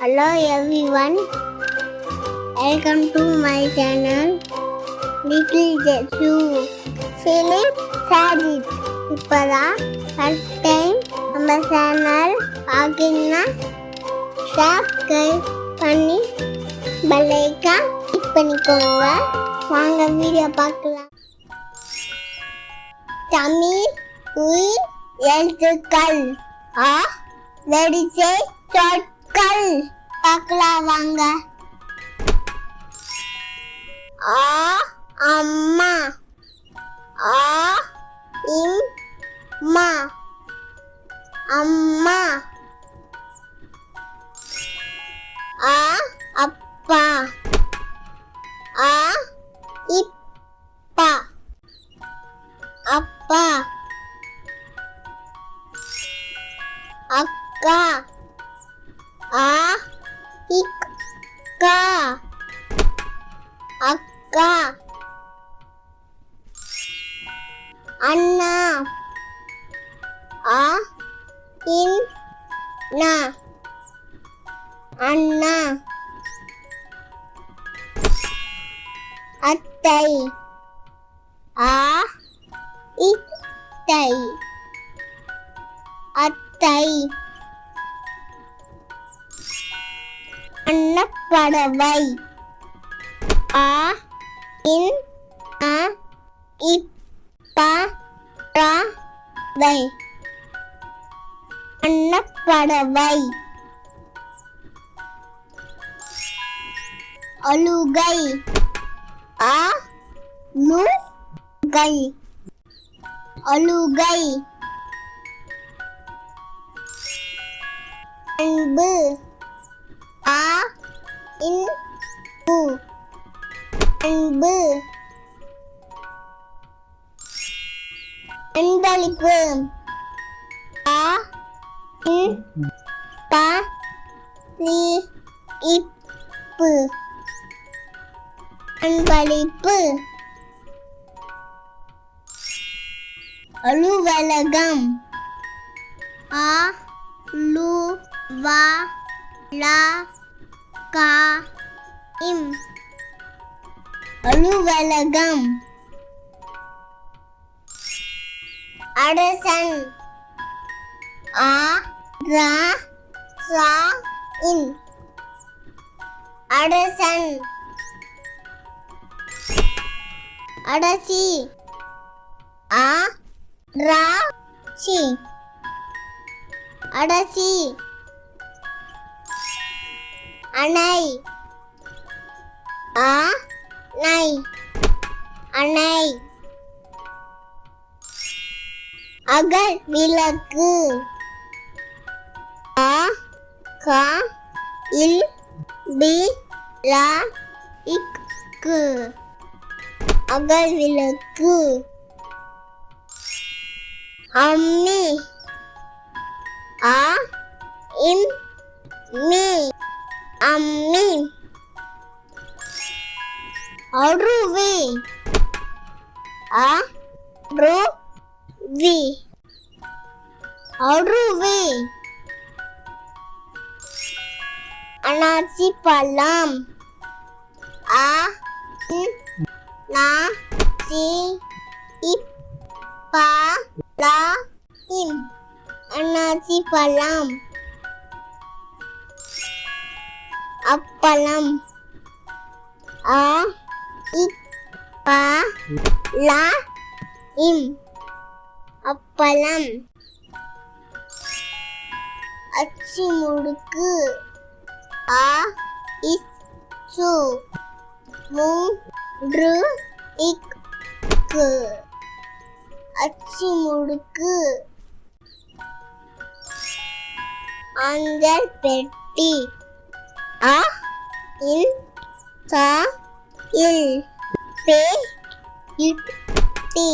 Hello everyone. Welcome to my channel. Little Jesu. Philip Sajid. இப்போதான் first time நம்ம channel பார்க்கணும்னா subscribe பண்ணி பெல்லைக்கா கிளிக் பண்ணிக்கோங்க வாங்க வீடியோ பார்க்கலாம் தமிழ் உயிர் எழுத்துக்கள் ஆ வரிசை கல் பார்க்கலாம் வாங்க. ஆ அம்மா. ஆ இம்மா அம்மா. ஆ அப்பா. ஆ இப்பா. அப்பா. அக்கா. ஆ இக்கா அக்கா. அண்ணா. ஆ இன் நா. அண்ணா. அத்தை. ஆ இத்தை. அத்தை. அன்னப்பறவை. ஆ இன் அ இப்ப ரா வை. அன்னப்பறவை. அழுகை. ஆ நு கை அழுகை. அன்பு. ஆ? இன் பு அன்பு. அன்பளிப்பு. ஆ? இன் ப லி இப்பு. அன்பளிப்பு. அலுவலகம். ஆ லு வா லா கா இம். அலுவலகம். அரசன். ஆ ரா சா இன். அரசன். அடசி ஆ ரா சி. அடசி அணை. ஆ நை அணை. அகல் விளக்கு. ஆ கா இல் பி லா இக்கு. அகல் விளக்கு. அம்மி. ஆ இம் மீ. அம்மி. அருவி. அருவி. அருவி. அனாசி பழம். ஆ நா சி பா லா இம் அன்னாசி பழம். அப்பளம். ஆ இ ப ல இம். அப்பளம். அச்சு முடுக்கு ஆ இஸ் சு. மூன்று இக்கு. அச்சு முடுக்கு அஞ்சல் பெட்டி. ஆ இல் சா இல் பே இட் டி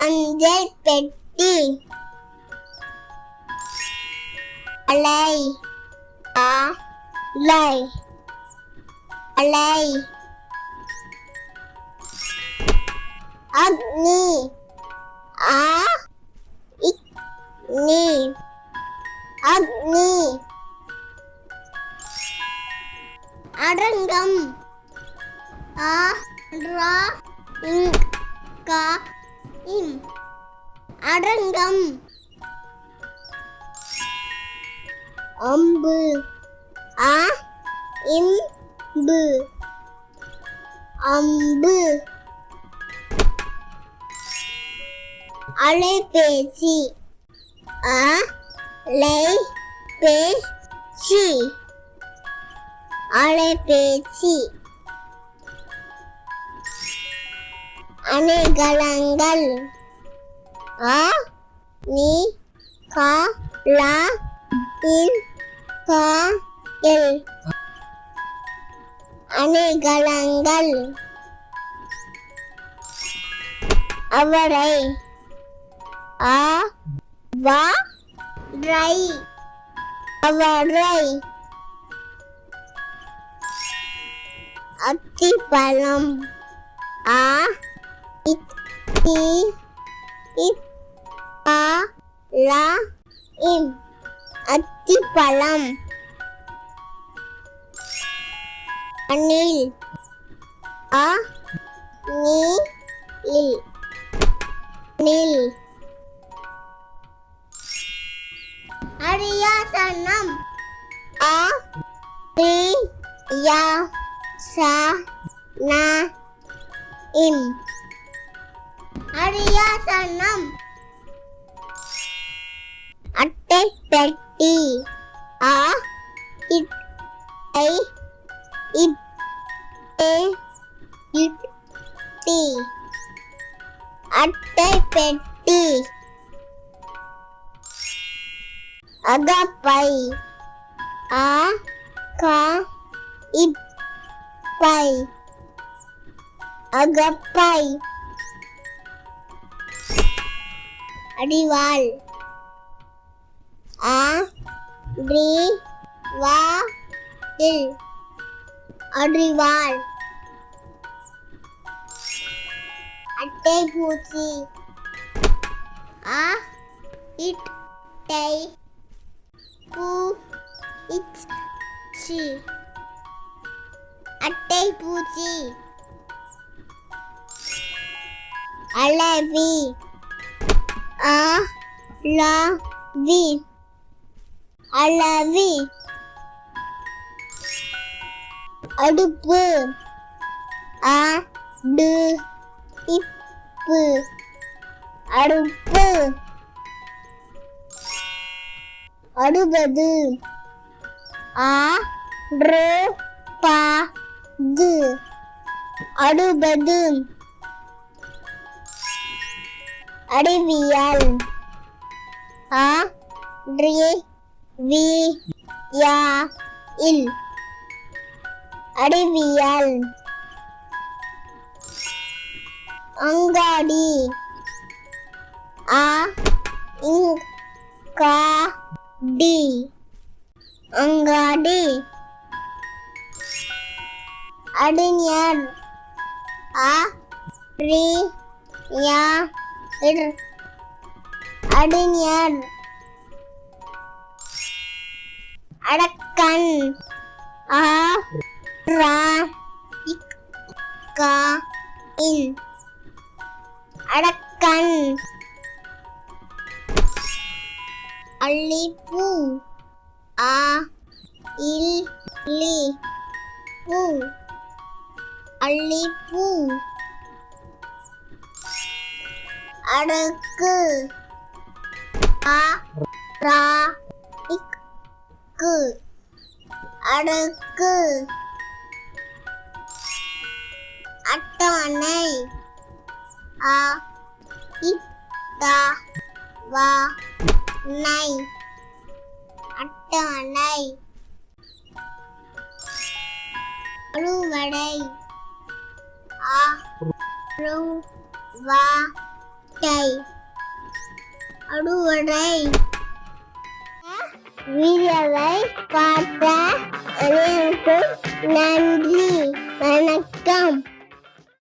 அஞ்சல் பெட்டி அலை ஆ லை அலை அக்னி ஆ இக் நீ அக்னி அடங்கம். ஆ ரா இங் கா இம். அடங்கம். அம்பு. ஆ இம்பு. அம்பு. அலைபேசி. அ லை பே சி அலைபேசி. அணைகலங்கள். அ நீ கா லா இல் கா எல். அணைகலங்கள். அவரை ஆ வா ரை. அவரை அத்திப்பழம் ஆ இத்தி ஆ லா இம். அத்திப்பழம் அணில். அ நீ இல் நில் அரியாசனம். ஆ ரி யா. சா நா இம் அரியாசனம் அட்டை பெட்டி ஆ இட் ஐ இட் ஏ இட் டி அட்டை பெட்டி அகப்பை. ஆ கா இப் பை அகப்பை. அடிவாள். ஆ ரி வா இல். அடிவாள். அட்டை பூச்சி. ஆ இட் டை பூ இச் சி அட்டை பூச்சி. அலவி ஆ வி அலவி அடுப்பு. ஆ டு இப்பு அடுப்பு. அடுபது. ஆ ரோ பா து அடுபது அறிவியல். ஆ ரி வி யா இல் அறிவியல். அங்காடி. ஆ இங் கா டி அங்காடி. அறிஞர் ஆ ரி யா இர் அறிஞர் அடக்கன் ஆ ரா இக் கா இன் அடக்கன் அல்லிப்பூ ஆ இல் லி பூ அல்லிப்பூ அடக்கு. ஆ அடக்கு. அட்டவணை. ஆ இப் வா நை அட்டவணை. அறுவடை. ஆ ரு வா டை அறுவடை வீடியோவை பார்த்த அனைவருக்கும் நன்றி. வணக்கம்.